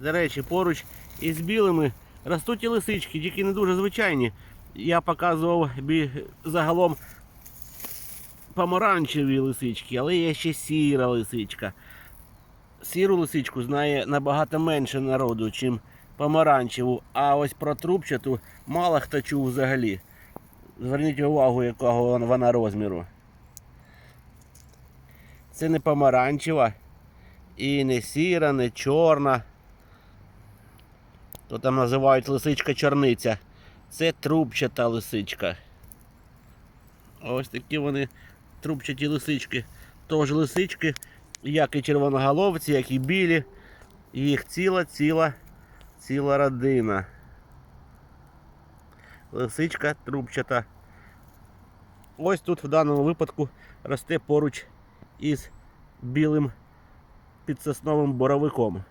До речі, поруч із білими ростуть і лисички, тільки не дуже звичайні. Я показував загалом помаранчеві лисички, але є ще сіра лисичка. Сіру лисичку знає набагато менше народу, чим помаранчеву, а ось про трубчату мало хто чув взагалі. Зверніть увагу, якого вона розміру. Це не помаранчева, і не сіра, не чорна. То там називають лисичка чорниця. Це трубчата лисичка. Ось такі вони трубчаті лисички. Тож лисички, як і червоноголовці, як і білі. Їх ціла, ціла, ціла родина. Лисичка трубчата. Ось тут в даному випадку росте поруч із білим підсосновим боровиком.